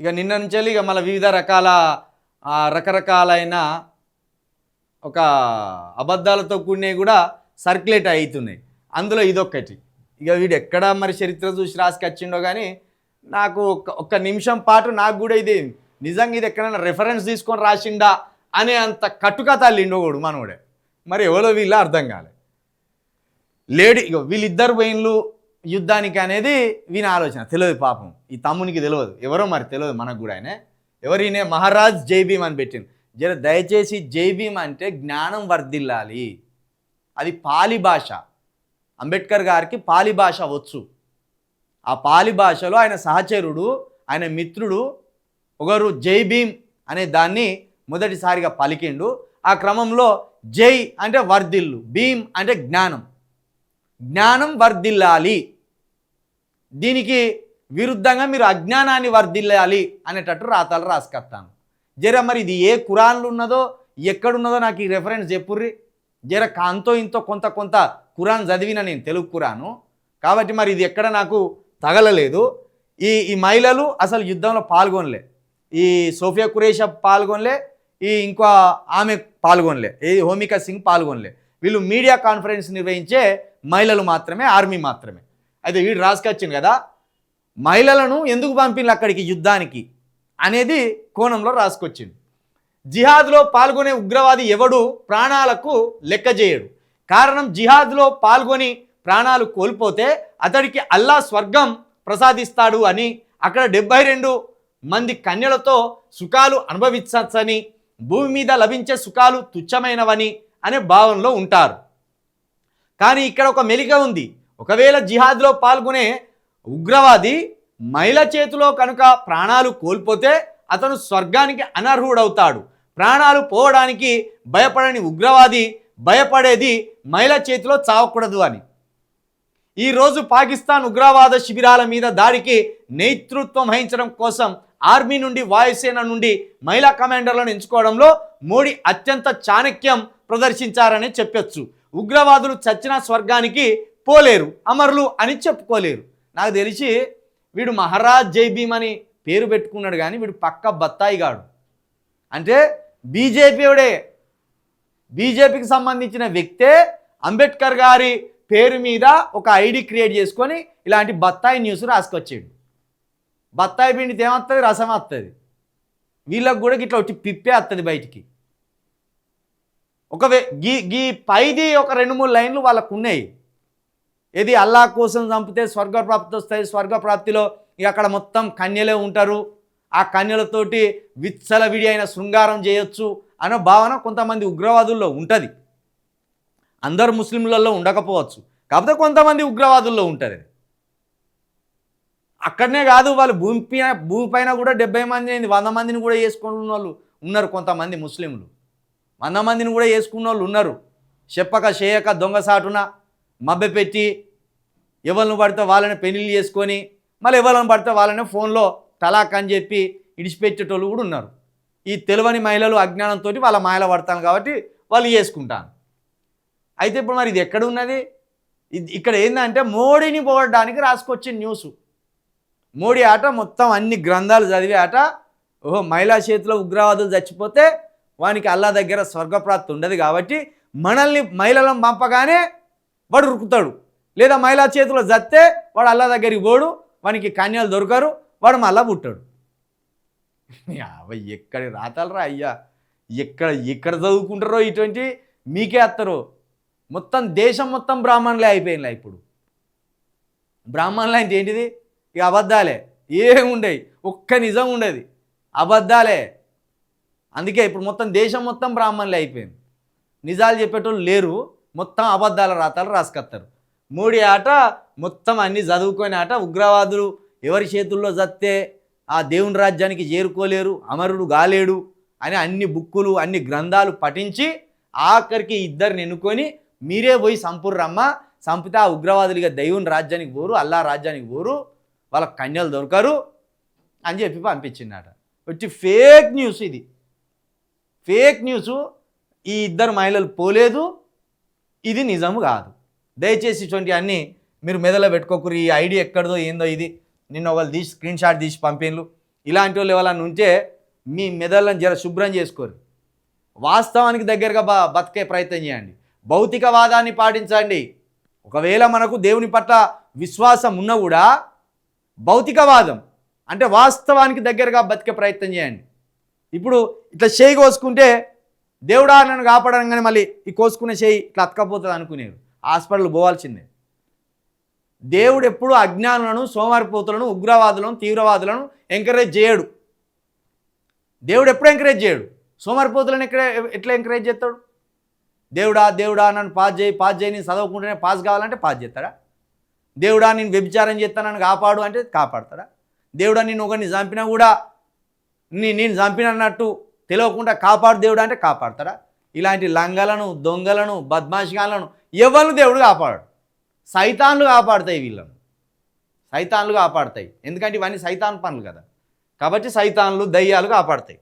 ఇక నిన్న నుంచి ఇక మళ్ళీ వివిధ రకాల రకరకాలైన ఒక అబద్ధాలతో కూడినవి కూడా సర్క్యులేట్ అవుతున్నాయి. అందులో ఇదొక్కటి. ఇక వీడు ఎక్కడ మరి చరిత్ర చూసి రాసుకొచ్చిండో కానీ నాకు ఒక్క ఒక్క నిమిషం పాటు నాకు కూడా ఇది నిజంగా ఇది ఎక్కడైనా రెఫరెన్స్ తీసుకొని రాసిండా అనే అంత కట్టుకథ అల్లిండోడు మనోడే. మరి ఎవరో వీళ్ళు అర్థం కాలే. లేడీ ఇగో వీళ్ళిద్దరు పోయిన్లు యుద్ధానికి అనేది వీని ఆలోచన. తెలియదు పాపం. ఈ తమ్మునికి తెలియదు ఎవరో మరి తెలియదు మనకు కూడా ఆయన. ఎవరినే? మహారాజ్ జై భీమ్ అని పెట్టింది జర దయచేసి జై భీమ్ అంటే జ్ఞానం వర్ధిల్లాలి. అది పాలి భాష. అంబేద్కర్ గారికి పాలి భాష వచ్చు. ఆ పాలి భాషలో ఆయన సహచరుడు ఆయన మిత్రుడు ఒకరు జై భీమ్ అనే దాన్ని మొదటిసారిగా పలికిండు. ఆ క్రమంలో జై అంటే వర్ధిల్లు భీమ్ అంటే జ్ఞానం. జ్ఞానం వర్ధిల్లాలి. దీనికి విరుద్ధంగా మీరు అజ్ఞానాన్ని వర్ధిల్లాలి అనేటట్టు రాతలు రాసుకొస్తాను జర మరి ఇది ఏ కురాన్లు ఉన్నదో ఎక్కడున్నదో నాకు ఈ రెఫరెన్స్ చెప్పుర్రి. జర కాంతో ఇంతో కొంత కొంత కురాన్ చదివిన నేను తెలుగు కురాను. కాబట్టి మరి ఇది ఎక్కడ నాకు తగలలేదు. ఈ ఈ మహిళలు అసలు యుద్ధంలో పాల్గొనలే. ఈ సోఫియా కురేషా పాల్గొనలే ఈ ఇంకో ఆమె పాల్గొనలే ఈ హోమికా సింగ్ పాల్గొనలే. వీళ్ళు మీడియా కాన్ఫరెన్స్ నిర్వహించే మహిళలు మాత్రమే ఆర్మీ మాత్రమే. అయితే వీడు రాసుకొచ్చింది కదా మహిళలను ఎందుకు పంపిణీ అక్కడికి యుద్ధానికి అనేది కోణంలో రాసుకొచ్చింది జిహాద్లో పాల్గొనే ఉగ్రవాది ఎవడు ప్రాణాలకు లెక్క చేయడు. కారణం జిహాద్లో పాల్గొని ప్రాణాలు కోల్పోతే అతడికి అల్లా స్వర్గం ప్రసాదిస్తాడు అని అక్కడ డెబ్బై రెండు మంది కన్యలతో సుఖాలు అనుభవించని భూమి మీద లభించే సుఖాలు తుచ్చమైనవని అనే భావనలో ఉంటారు. కానీ ఇక్కడ ఒక మెలిక ఉంది. ఒకవేళ జిహాద్లో పాల్గొనే ఉగ్రవాది మహిళ చేతిలో కనుక ప్రాణాలు కోల్పోతే అతను స్వర్గానికి అనర్హుడవుతాడు. ప్రాణాలు పోవడానికి భయపడని ఉగ్రవాది భయపడేది మహిళ చేతిలో చావకూడదు అని. ఈరోజు పాకిస్తాన్ ఉగ్రవాద శిబిరాల మీద దాడికి నేతృత్వం వహించడం కోసం ఆర్మీ నుండి వాయుసేన నుండి మహిళా కమాండర్లను ఎంచుకోవడంలో మోడీ అత్యంత చాణక్యం ప్రదర్శించారని చెప్పొచ్చు. ఉగ్రవాదులు చచ్చిన స్వర్గానికి పోలేరు అమరులు అని చెప్పుకోలేరు. నాకు తెలిసి వీడు మహారాజ్ జై భీమ్ అని పేరు పెట్టుకున్నాడు కానీ వీడు పక్క బత్తాయిగాడు అంటే బీజేపీడే బీజేపీకి సంబంధించిన వ్యక్తే అంబేద్కర్ గారి పేరు మీద ఒక ఐడి క్రియేట్ చేసుకొని ఇలాంటి బత్తాయి న్యూస్ రాసుకొచ్చాడు. బత్తాయి పిండితే ఏమవుతుంది రసం వస్తుంది వీళ్ళకు కూడా ఇట్లా వచ్చి పిప్పే వస్తుంది బయటికి. ఒక గీ గీ పైది ఒక రెండు మూడు లైన్లు వాళ్ళకు ఉన్నాయి. ఇది అల్లా కోసం చంపితే స్వర్గప్రాప్తి వస్తాయి స్వర్గప్రాప్తిలో ఇక అక్కడ మొత్తం కన్యలే ఉంటారు. ఆ కన్యలతోటి విచ్చలవిడి అయిన శృంగారం చేయొచ్చు అనే భావన కొంతమంది ఉగ్రవాదుల్లో ఉంటుంది. అందరు ముస్లింలలో ఉండకపోవచ్చు. కాకపోతే కొంతమంది ఉగ్రవాదుల్లో ఉంటుంది. అక్కడనే కాదు వాళ్ళు భూమి పైన కూడా డెబ్బై మంది అయింది వంద మందిని కూడా చేసుకున్న వాళ్ళు ఉన్నారు కొంతమంది ముస్లింలు. వంద మందిని కూడా వేసుకున్న వాళ్ళు ఉన్నారు. చెప్పక చేయక దొంగసాటున మభ్యపెట్టి ఎవరిని పడితే వాళ్ళని పెళ్ళి చేసుకొని మళ్ళీ ఎవరిని పడితే వాళ్ళని ఫోన్లో తలాక్ అని చెప్పి ఇడిచిపెట్టేటోళ్ళు కూడా ఉన్నారు. ఈ తెలివని మహిళలు అజ్ఞానంతో వాళ్ళ మాయల పడతాను కాబట్టి వాళ్ళు చేసుకుంటాను అయితే ఇప్పుడు మరి ఇది ఎక్కడ ఉన్నది? ఇది ఇక్కడ ఏంటంటే మోడీని పోగొట్టడానికి రాసుకొచ్చిన న్యూస్. మోడీ ఆట మొత్తం అన్ని గ్రంథాలు చదివే ఆట. ఓహో మహిళా చేతిలో ఉగ్రవాదులు చచ్చిపోతే వానికి అల్లా దగ్గర స్వర్గప్రాప్తి ఉండదు కాబట్టి మనల్ని మహిళలను పంపగానే వాడు ఉరుకుతాడు. లేదా మహిళా చేతిలో జత్తే వాడు అల్లా దగ్గరికి పోడు వానికి కన్యలు దొరకరు వాడు మళ్ళా పుట్టాడు. అవి ఎక్కడ రాతాలరా అయ్యా. ఎక్కడ ఎక్కడ చదువుకుంటారో ఇటువంటి మీకే వస్తారు మొత్తం దేశం మొత్తం బ్రాహ్మణులే అయిపోయినాయి ఇప్పుడు. బ్రాహ్మణులు అంటే ఏంటిది? ఇక అబద్ధాలే. ఏముండయి ఒక్క నిజం ఉండేది. అబద్ధాలే. అందుకే ఇప్పుడు మొత్తం దేశం మొత్తం బ్రాహ్మణులే అయిపోయింది. నిజాలు చెప్పేటోళ్ళు లేరు. మొత్తం అబద్ధాల రాతాలు రాసుకొస్తారు మోడీ ఆట మొత్తం అన్ని చదువుకొని ఆట. ఉగ్రవాదులు ఎవరి చేతుల్లో చస్తే ఆ దేవుని రాజ్యానికి చేరుకోలేరు అమరుడు గాలేడు అని అన్ని బుక్కులు అన్ని గ్రంథాలు పఠించి ఆఖరికి ఇద్దరిని ఎన్నుకొని మీరే పోయి సంపుర్రమ్మ సంపితే ఆ ఉగ్రవాదులుగా దైవుని రాజ్యానికి పోరు అల్లా రాజ్యానికి పోరు వాళ్ళ కన్యలు దొరకరు అని చెప్పి పంపించిందట. వచ్చి ఫేక్ న్యూస్ ఇది. ఫేక్ న్యూస్ ఈ ఇద్దరు మహిళలు పోలేదు ఇది నిజము కాదు. దయచేసి ఇటువంటి అన్నీ మీరు మెదలో పెట్టుకోకరు ఈ ఐడి ఎక్కడదో ఏందో ఇది. నిన్న వాళ్ళు తీసి స్క్రీన్ షాట్ తీసి పంపిన్లు ఇలాంటి వాళ్ళు ఎవరైనా ఉంటే మీ మెదళ్ళని జర శుభ్రం చేసుకోరు. వాస్తవానికి దగ్గరగా బ బతికే ప్రయత్నం చేయండి. భౌతికవాదాన్ని పాటించండి. ఒకవేళ మనకు దేవుని పట్ల విశ్వాసం ఉన్నా కూడా భౌతికవాదం అంటే వాస్తవానికి దగ్గరగా బతికే ప్రయత్నం చేయండి. ఇప్పుడు ఇట్లా చేయి కోసుకుంటే దేవుడా నన్ను కాపాడనగానే మళ్ళీ ఈ కోసుకునే చేయి ఇట్లా అతకపోతుంది అనుకునేది హాస్పిటల్ పోవాల్సిందే. దేవుడు ఎప్పుడు అజ్ఞానులను సోమారిపోతులను ఉగ్రవాదులను తీవ్రవాదులను ఎంకరేజ్ చేయడు. దేవుడు ఎప్పుడు ఎంకరేజ్ చేయడు? సోమారిపోతులను ఎక్కడ ఎట్లా ఎంకరేజ్ చేస్తాడు? దేవుడా దేవుడా నన్ను పాస్ చేయి పాస్ చేయి నేను చదవకుంటేనే పాస్ కావాలంటే పాస్ చేస్తాడా? దేవుడా నేను వ్యభిచారం చేస్తానని కాపాడు అంటే కాపాడతాడా? దేవుడా నేను ఒకరిని చంపినా కూడా నీ నేను చంపినన్నట్టు తెలియకుండా కాపాడు దేవుడు అంటే కాపాడతాడా? ఇలాంటి లంగలను దొంగలను బద్మాషిగాలను ఎవరిని దేవుడు కాపాడు సైతాన్లు కాపాడతాయి వీళ్ళను. సైతాన్లు కాపాడతాయి. ఎందుకంటే ఇవన్నీ సైతాన్ పనులు కదా. కాబట్టి సైతాన్లు దయ్యాలు కాపాడతాయి.